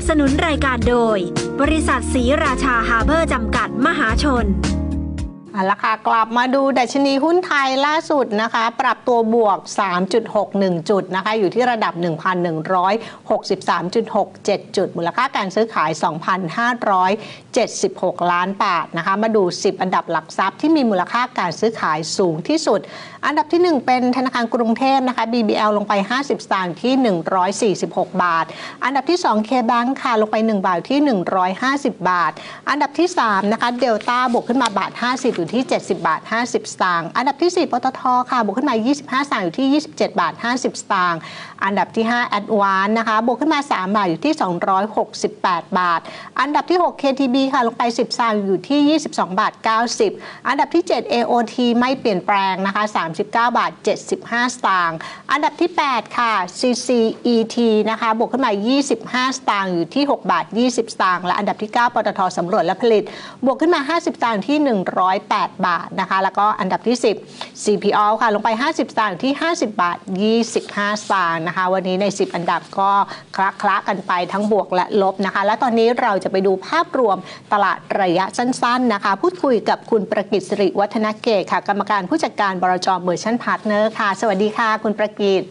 ับสนุนรายการโดย บริษัทสีราชาฮาร์เบอร์จำกัดมหาชน เอาละค่ะ กลับมาดูดัชนีหุ้นไทยล่าสุดนะคะ ปรับตัวบวก 3.61 จุดนะคะ อยู่ที่ระดับ 1,163.67 จุด มูลค่าการซื้อขาย 2,576 ล้านบาทนะคะ มาดู 10 อันดับหลักทรัพย์ที่มีมูลค่าการซื้อขายสูงที่สุด อันดับที่ 1 เป็นธนาคารกรุงเทพนะคะ BBL ลงไป 50 สตางค์ที่ 146 บาท อันดับที่ 2 K-Bank ค่ะลงไป 1 บาทที่ 150 บาท อันดับที่3นะคะเดลต้าบวกขึ้นมาบาท 50อยู่ที่ 70 บาท 50 สตางค์อันดับที่ 4ปตทค่ะบวกขึ้นมา 25 สตางค์อยู่ที่ 27 บาท 50 สตางค์อันดับที่5 a d v a n c e นะคะบวกขึ้นมา 3 บาทอยู่ที่ 268 บาท อันดับที่ 6 KTB ค่ะลงไป 10 สตางค์อยู่ที่ 22 บาท 90 อันดับที่ 7 AOT ไม่เปลี่ยนแปลงนะคะ 39 บาท 75 สตางค์อันดับที่ 8 ค่ะ CCET นะคะบวกขึ้นมา 25 สตางค์อยู่ที่ 6 บาท 20 สตางค์และอันดับที่ 9ปตทสำรวจและผลิต บวกขึ้นมา 50 สตางค์ที่ 108บาทนะคะ แล้วก็อันดับที่ 10 CPO ค่ะ ลงไป 50 สตางค์ที่ 50 บาท 25 สตางค์นะคะ วันนี้ใน 10 อันดับก็คละคละกันไปทั้งบวกและลบนะคะ และตอนนี้เราจะไปดูภาพรวมตลาดระยะสั้น ๆ นะคะ พูดคุยกับคุณประกิตสิริวัฒนเกตค่ะ กรรมการผู้จัดการบรจเมอร์ชันพาร์ทเนอร์ค่ะ สวัสดีค่ะ คุณประกิต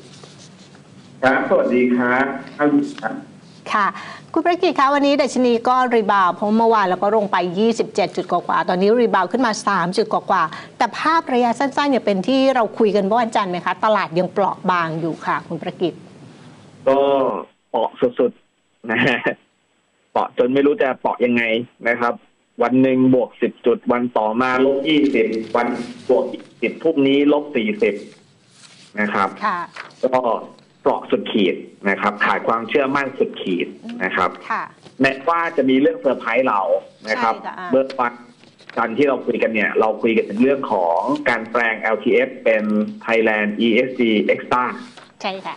ครับ สวัสดีครับท่านครับ ค่ะ คุณประกิตคะวันนี้ดัชนีก็รีบาวด์เพราะเมื่อวานเราก็ลงไป 27 จุดกว่าๆตอนนี้รีบาวด์ขึ้นมา 3 จุดกว่าๆแต่ภาพระยะสั้นๆเนี่ยเป็นที่เราคุยกันเมื่อวันจันทร์ไหมคะตลาดยังเปราะบางอยู่ค่ะ คุณประกิตก็เปาะสุดๆนะฮะเปาะจนไม่รู้จะเปาะยังไงนะครับ วันหนึ่งบวกสิบจุด วันต่อมาลบยี่สิบวันบวกสิบพรุ่งนี้ลบสี่สิบนะครับค่ะก็ เปราะสุดขีดนะครับ ขาดความเชื่อมั่นสุดขีดนะครับค่ะแม้ว่าจะมีเรื่องเซอร์ไพรส์เรานะครับใช่ค่ะเมื่อวันจันทร์ที่เราคุยกันเนี่ย เราคุยกันถึงเรื่องของการแปลง LTF เป็น Thailand ESG Extra ใช่ค่ะ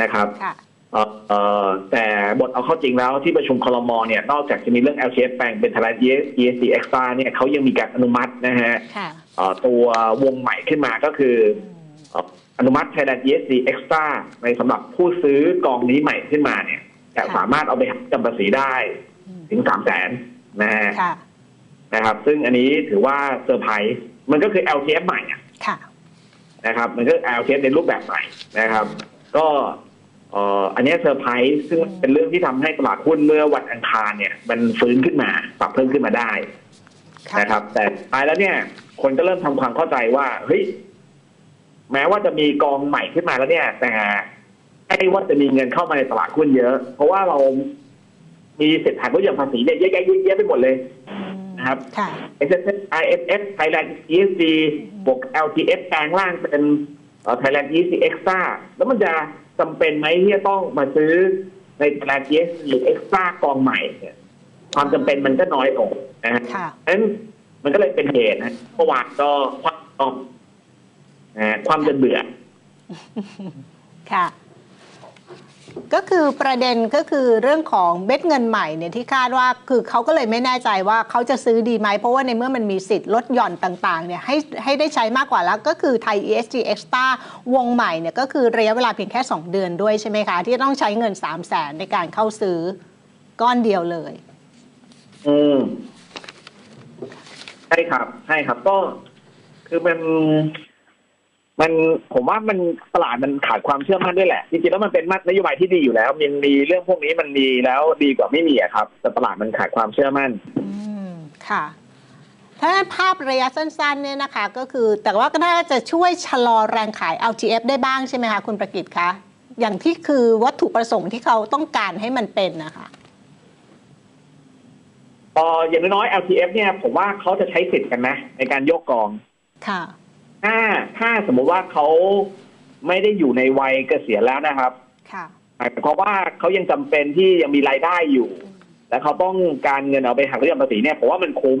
นะครับค่ะเอ่อเอ่อแต่บทเอาเข้าจริงแล้วที่ประชุมคลมเนี่ย นอกจากจะมีเรื่อง LTF แปลงเป็น Thailand ESG Extra เนี่ยเขายังมีการอนุมัตินะฮะค่ะเอ่อตัววงใหม่ขึ้นมาก็คือเอ่ออนุมัติ Thailand ESG Extra ในสำหรับผู้ซื้อกองนี้ใหม่ขึ้นมาเนี่ยจะค่ะสามารถเอาไปหักจำภาษีได้อืมถึงสามแสนนะฮะค่ะนะครับ ซึ่งอันนี้ถือว่าเซอร์ไพรส์มันก็คือ LTF ใหม่อะค่ะนะครับ มันก็ LTF ในรูปแบบใหม่นะครับ ก็เอ่ออันเนี้ยเซอร์ไพรส์ซึ่งเป็นเรื่องที่ทำให้ตลาดหุ้นเมื่อวันอังคารเนี่ย มันฟื้นขึ้นมา ปรับเพิ่มขึ้นมาได้ค่ะนะครับ แต่ท้ายแล้วเนี่ย คนก็เริ่มทำความเข้าใจว่าเฮ้ย แม้ว่าจะมีกองใหม่ขึ้นมาแล้วเนี่ย แต่ไอ้ว่าจะมีเงินเข้ามาในตลาดหุ้นเยอะ เพราะว่าเรามีสิทธิ์หักลดหย่อนภาษีเนี่ยเยอะแยะเยอะแยะไปหมดเลยอืมนะครับค่ะ S S I F F Thailand ESG บวก L T F แปลงร่างเป็นเอ่อ Thailand ESG Extra แล้วมันจะจำเป็นไหมที่จะต้องมาซื้อใน Thailand ESG Extra กองใหม่เนี่ยความจำเป็นมันก็น้อยลงนะฮะค่ะเพราะฉะนั้นมันก็เลยเป็นเหตุนะเมื่อวานก็คว่ำต้องนะฮะ ความจนเบื่อค่ะ ก็คือประเด็นก็คือเรื่องของเบ็ดเงินใหม่เนี่ยที่คาดว่าคือเขาก็เลยไม่แน่ใจว่าเขาจะซื้อดีไหม เพราะว่าในเมื่อมันมีสิทธิ์ลดหย่อนต่างๆเนี่ยให้ให้ได้ใช้มากกว่าแล้วก็คือไทย ESG Extra วงใหม่เนี่ยก็คือระยะเวลาเพียงแค่ 2 เดือนด้วยใช่ไหมคะ ที่ต้องใช้เงิน 3 0 0แสนในการเข้าซื้อก้อนเดียวเลย อืมใช่ครับใช่ครับก็คือมัน มันผมว่ามันตลาดมันขาดความเชื่อมั่นด้วยแหละจริงๆแล้วมันเป็นมานโยบายที่ดีอยู่แล้วมันมีเรื่องพวกนี้มันมีแล้วดีกว่าไม่มีอะครับ แต่ตลาดมันขาดความเชื่อมั่น อืมค่ะ ถ้าภาพระยะสั้นๆเนี่ยนะคะ ก็คือแต่ว่าก็น่าจะช่วยชะลอแรงขาย LTF ได้บ้างใช่ไหมคะคุณประกิตคะอย่างที่คือวัตถุประสงค์ที่เขาต้องการให้มันเป็นนะคะพออย่างน้อยๆ LTF เนี่ยผมว่าเขาจะใช้สิทธิ์กันนะในการโยกกองค่ะ ถ้าถ้าสมมุติว่าเขาไม่ได้อยู่ในวัยเกษียณแล้วนะครับค่ะเพราะว่าเขายังจำเป็นที่ยังมีรายได้อยู่ และเขาต้องการเงินเอาไปหักลดหย่อนภาษีเนี่ยผมว่ามันคุ้ม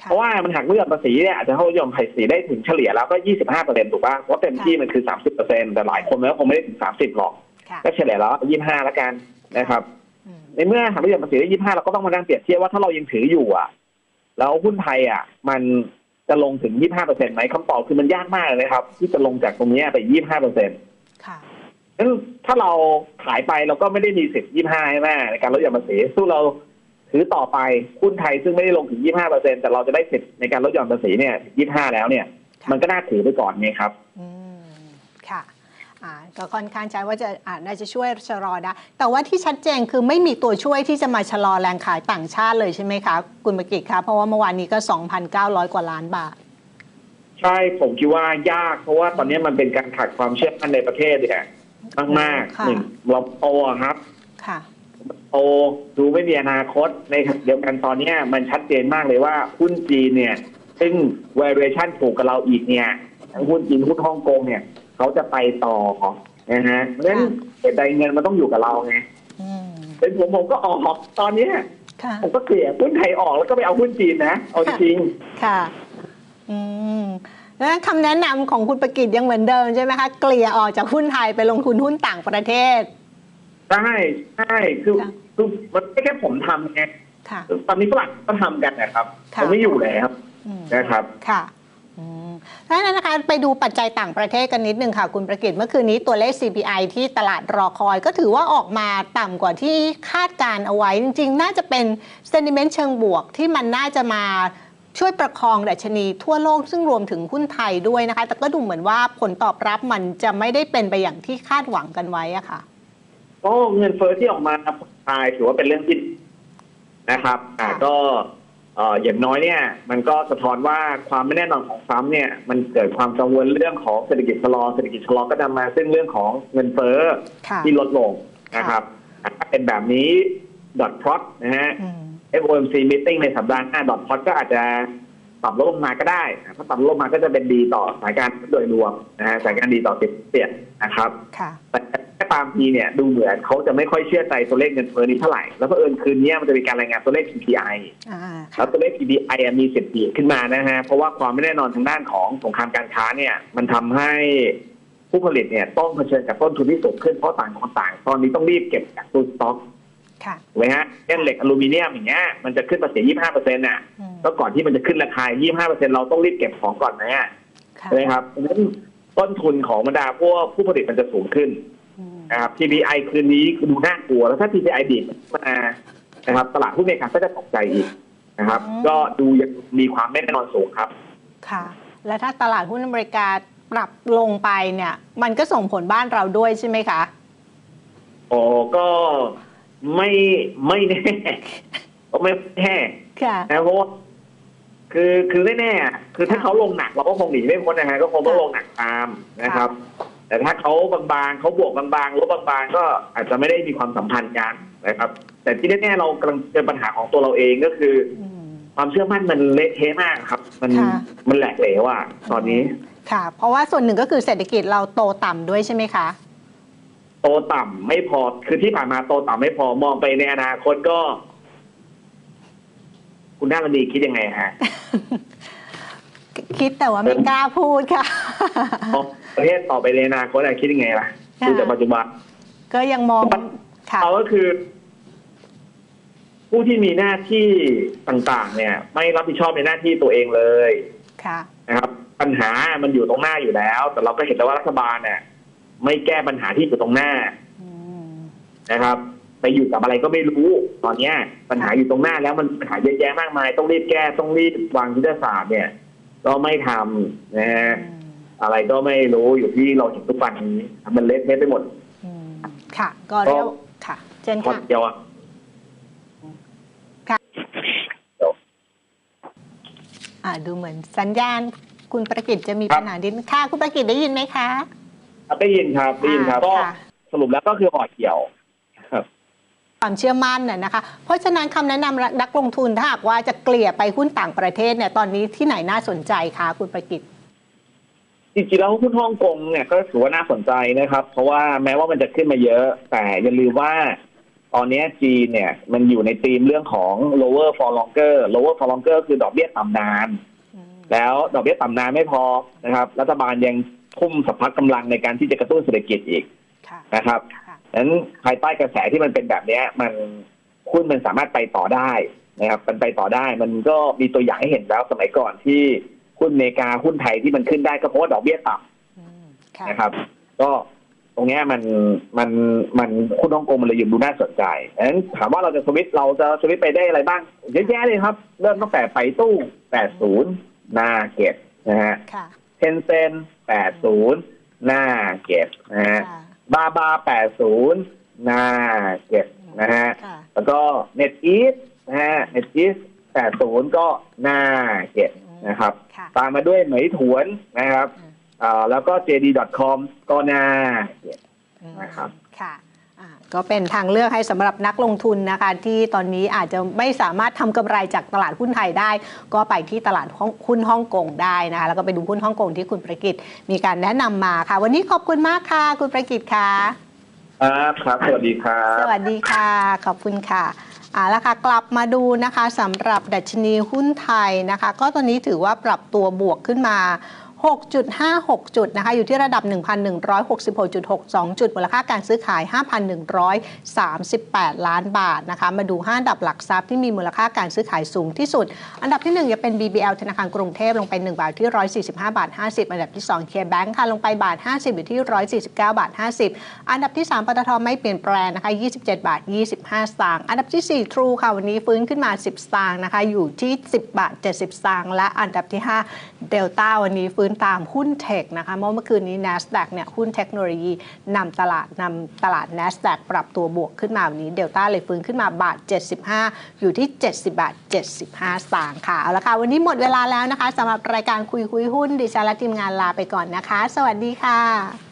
ค่ะเพราะว่ามันหักลดหย่อนภาษีเนี่ยอาจจะเข้าลดหย่อนภาษีได้ถึงเฉลี่ยแล้วก็25เปอร์เซ็นต์ถูกป่ะเพราะเต็มที่มันคือ30เปอร์เซ็นต์แต่หลายคนมันก็คงไม่ได้ถึง30หรอกค่ะก็เฉลี่ยแล้ว25แล้วกันนะครับอืมในเมื่อหักลดหย่อนภาษีได้25เราก็ต้องมานั่งเปรียบเทียบว่าถ้าเรายังถืออยู่อะ แล้วหุ้นไทยอะ มัน จะลงถึง 25เปอร์เซ็นต์ไหมคำตอบคือมันยากมากเลยนะครับ ที่จะลงจากตรงเนี้ยไป 25เปอร์เซ็นต์ค่ะงั้นถ้าเราขายไปเราก็ไม่ได้มีสิทธิ์ยี่ห้าใช่ไหมในการลดหย่อนภาษีสู้เราถือต่อไปหุ้นไทยซึ่งไม่ได้ลงถึงยี่ห้าเปอร์เซ็นแต่เราจะได้สิทธิ์ในการลดหย่อนภาษีเนี่ยยี่ห้าแล้วเนี่ยค่ะมันก็น่าถือไปก่อนไงครับอืมค่ะอ่า ก็ค่อนข้างใจว่าจะอ่าน่าจะช่วยชะลอได้แต่ว่าที่ชัดเจนคือไม่มีตัวช่วยที่จะมาชะลอแรงขายต่างชาติเลยใช่ไหมคะคุณประกิตคะเพราะว่าเมื่อวานนี้ก็ 2,900 กว่าล้านบาท ใช่ผมคิดว่ายากเพราะว่าตอนนี้มันเป็นการขาดความเชื่อมั่นในประเทศเนี่ยมากๆค่ะหนึ่งเราโตอะครับค่ะโตดูไม่มีอนาคตในขณะเดียวกันตอนเนี้ยมันชัดเจนมากเลยว่าหุ้นจีนเนี่ย ซึ่ง valuation ถูกกับเราอีกเนี่ยทั้งหุ้นจีนหุ้นฮ่องกงเนี่ย เขาจะไปต่อนะฮะเพราะฉะนั้นเหตุใดเงินมันต้องอยู่กับเราไงอืมเป็นผมผมก็ออกตอนเนี้ยค่ะผมก็เกลี่ยหุ้นไทยออกแล้วก็ไปเอาหุ้นจีนนะเอาจริงค่ะ อืมแล้วคำแนะนำของคุณประกิตยังเหมือนเดิมใช่ไหมคะเกลี่ยออกจากหุ้นไทยไปลงทุนหุ้นต่างประเทศๆใช่ใช่คือค่ะคือมันไม่แค่ผมทำไงค่ะตอนนี้ฝรั่งก็ทำกันนะครับค่ะมันไม่อยู่แล้วอืมนะครับค่ะ อืมแล้วนั้นนะคะไปดูปัจจัยต่างประเทศกันนิดนึงค่ะ คุณประกิตเมื่อคืนนี้ตัวเลข CPI ที่ตลาดรอคอยก็ถือว่าออกมาต่ำกว่าที่คาดการเอาไว้ จริง ๆ น่าจะเป็น sentiment เชิงบวกที่มันน่าจะมาช่วยประคองดัชนีทั่วโลกซึ่งรวมถึงหุ้นไทยด้วยนะคะ แต่ก็ดูเหมือนว่าผลตอบรับมันจะไม่ได้เป็นไปอย่างที่คาดหวังกันไว้อะค่ะก็เงินเฟ้อที่ออกมาทายถือว่าเป็นเรื่องที่ดีนะครับอ่าค่ะก็เอ่ออย่างน้อยเนี่ยมันก็สะท้อนว่าความไม่แน่นอนของซ้ำเนี่ยมันเกิดความกังวลเรื่องของเศรษฐกิจชะลอเศรษฐกิจชะลอก็นำมาซึ่งเรื่องของเงินเฟ้อค่ะที่ลดลงนะครับอะถ้าเป็นแบบนี้ดอทพลอตนะฮะอืม FOMC meeting ในสัปดาห์หน้าดอทพลอตก็อาจจะปรับลดลงมาก็ได้ถ้าปรับลดลงมาก็จะเป็นดีต่อสถานการณ์โดยรวมนะฮะสถานการณ์ดีต่อเศรษฐกิจนะครับค่ะแต่ถ้า ตามทีเนี่ยดูเหมือนเขาจะไม่ค่อยเชื่อใจตัวเลขเงินเฟ้อนี้เท่าไหร่ แล้วเพอเอิญคืนนี้มันจะมีการรายงานตัวเลข PPI อ่าแล้วตัวเลข PPI อะมีสิทธิ์ดีดขึ้นมานะฮะ เพราะว่าความไม่แน่นอนทางด้านของสงครามการค้าเนี่ยมันทำให้ผู้ผลิตเนี่ยต้องเผชิญกับต้นทุนที่สูงขึ้นเพราะต่างคนต่าง ตอนนี้ต้องรีบเก็บจากตู้สต็อกค่ะถูกไหมฮะเช่นเหล็กอลูมิเนียมอย่างเงี้ยมันจะขึ้นภาษี25เปอร์เซ็นต์น่ะอืมก็ก่อนที่มันจะขึ้นราคา 25เปอร์เซ็นต์เราต้องรีบเก็บของก่อนไหมอะค่ะใช่ไหมครับเพราะฉะนั้นต้นทุนของบรรดาพวกผู้ผลิตมันจะสูงขึ้นอืม นะครับ PPI คืนนี้ดูน่ากลัวแล้วถ้า PPI ดีดมานะครับ ตลาดหุ้นอเมริกาก็จะตกใจอีกนะครับก็ดูยังมีความไม่แน่นอนสูงครับ ค่ะ และถ้าตลาดหุ้นอเมริกาปรับลงไปเนี่ย มันก็ส่งผลบ้านเราด้วยใช่ไหมคะโอ้ก็ไม่ไม่แน่ ก็ไม่แน่ค่ะ นะเพราะว่าคือคือแน่ๆอะคือถ้าค่ะเขาลงหนักเราก็คงหนีไม่พ้นนะฮะก็คงต้องลงหนักตามนะครับ แต่ถ้าเขาบางๆเขาบวกบางๆลบบางๆ ก็อาจจะไม่ได้มีความสัมพันธ์กันนะครับ แต่ที่แน่ๆเรากำลังเจอปัญหาของตัวเราเองก็คือ อืม ความเชื่อมั่นมันเละเทะมากครับ มันค่ะ มันแหลกเหลวอะตอนนี้ค่ะ เพราะว่าส่วนหนึ่งก็คือเศรษฐกิจเราโตต่ำด้วยใช่ไหมคะ โตต่ำไม่พอคือที่ผ่านมาโตต่ำไม่พอมองไปในอนาคตก็ คุณน่ารันดีคิดยังไงฮะ คิดแต่ว่าไม่กล้าพูดค่ะมอง ประเทศต่อไปในอนาคตอะคิดยังไงล่ะค่ะดูจากปัจจุบัน ก็ยังมองค่ะเขาก็คือ ผู้ที่มีหน้าที่ต่างๆ เนี่ย ไม่รับผิดชอบในหน้าที่ตัวเองเลยค่ะนะครับ ปัญหามันอยู่ตรงหน้าอยู่แล้ว แต่เราก็เห็นแล้วว่ารัฐบาลเนี่ยไม่แก้ปัญหาที่อยู่ตรงหน้าอืมนะครับ ไปอยู่กับอะไรก็ไม่รู้ ตอนเนี้ย ปัญหาอยู่ตรงหน้าแล้วมันปัญหาเยอะแยะมากมาย ต้องรีบแก้ต้องรีบวางยุทธศาสตร์เนี่ย ก็ไม่ทำนะฮะ อืมอะไรก็ไม่รู้อยู่ที่เราเห็นทุกวันนี้มันเละเทะไปหมดอืมค่ะ ก็เรียกค่ะเชิญพอค่ะ เดียวอะอ่าดูเหมือนสัญญาณคุณประกิตจะมีปัญหาดินค่ะ คุณประกิตได้ยินไหมคะครับได้ยินครับได้ยินครับอ่าก็ค่ะสรุปแล้วก็คือห่อเกี่ยวครับความเชื่อมั่นน่ะนะคะ เพราะฉะนั้นคำแนะนำนักลงทุนถ้าหากว่าจะเกลี่ยไปหุ้นต่างประเทศเนี่ยตอนนี้ที่ไหนน่าสนใจคะคุณประกิต จริงๆแล้วหุ้นฮ่องกงเนี่ยก็ถือว่าน่าสนใจนะครับ เพราะว่าแม้ว่ามันจะขึ้นมาเยอะ แต่อย่าลืมว่าตอนนี้จีนเนี่ยมันอยู่ในธีมเรื่องของ lower for longer lower for longer คือดอกเบี้ยต่ำนาน แล้วดอกเบี้ยต่ำนานไม่พอนะครับ รัฐบาลยังทุ่มสัพพะกำลังในการที่จะกระตุ้นเศรษฐกิจอีกค่ะนะครับค่ะนั้นภายใต้กระแสที่มันเป็นแบบเนี้ยมันหุ้นมันสามารถไปต่อได้นะครับ มันไปต่อได้มันก็มีตัวอย่างให้เห็นแล้วสมัยก่อนที่ หุ้นอเมริกาหุ้นไทยที่มันขึ้นได้ก็เพราะว่าดอกเบี้ยต่ำอืมค่ะนะครับ ก็ตรงเนี้ยมันมันมันคุณฮ่องกงมันเลยยังดูน่าสนใจดังนั้นถามว่าเราจะสวิตช์เราจะสวิตช์ไปได้อะไรบ้างเยอะแยะเลยครับ เริ่มตั้งแต่ไปตู้ 80 หน้าเก็บนะฮะค่ะเทนเซน80 หน้าเก็บนะฮะค่ะบาบา 80 หน้าเก็บนะฮะค่ะแล้วก็เน็ตอีสนะฮะเน็ตอีส80 ก็หน้าเก็บ นะครับค่ะตามมาด้วยเหมยถวนนะครับอืมอ่าแล้วก็ JD.com ก็น่าเก็บอืมนะครับค่ะอ่าก็เป็นทางเลือกให้สำหรับนักลงทุนนะคะ ที่ตอนนี้อาจจะไม่สามารถทำกำไรจากตลาดหุ้นไทยได้ ก็ไปที่ตลาดหุ้นฮ่องกงได้นะคะแล้วก็ไปดูหุ้นฮ่องกงที่คุณประกิตมีการแนะนำมาค่ะ วันนี้ขอบคุณมากค่ะ คุณประกิตค่ะครับครับ สวัสดีครับ สวัสดีค่ะ ขอบคุณค่ะเอาละค่ะกลับมาดูนะคะสำหรับดัชนีหุ้นไทยนะคะ ก็ตอนนี้ถือว่าปรับตัวบวกขึ้นมา 6.56 จุดนะคะ อยู่ที่ระดับ 1,166.62 จุด มูลค่าการซื้อขาย 5,138 ล้านบาทนะคะ มาดู 5 อันดับหลักทรัพย์ที่มีมูลค่าการซื้อขายสูงที่สุด อันดับที่ 1 จะเป็น BBL ธนาคารกรุงเทพลงไป 1 บาทที่ 145 บาท 50 อันดับที่2 KBank ค่ะ ลงไปบาท 50 อยู่ที่ 149 บาท 50 อันดับที่ 3ปตทไม่เปลี่ยนแปลงนะคะ 27 บาท 25 สตางค์ อันดับที่ 4 True ค่ะ วันนี้ฟื้นขึ้นมา 10 สตางค์นะคะ อยู่ที่ 10 บาท 70 สตางค์ และอันดับที่ 5 Delta วันนี้ฟื้นตามหุ้นเทคนะคะเมื่อเมื่อคืนนี้ NASDAQ เนี่ยหุ้นเทคโนโลยีนำตลาดนำตลาด NASDAQ ปรับตัวบวกขึ้นมาวันนี้เดลต้าเลยฟื้นขึ้นมาบาท 75 อยู่ที่ 70 บาท 75 สตางค์ค่ะ เอาละค่ะ วันนี้หมดเวลาแล้วนะคะสำหรับรายการคุยคุยหุ้นดิฉันและทีมงานลาไปก่อนนะคะ สวัสดีค่ะ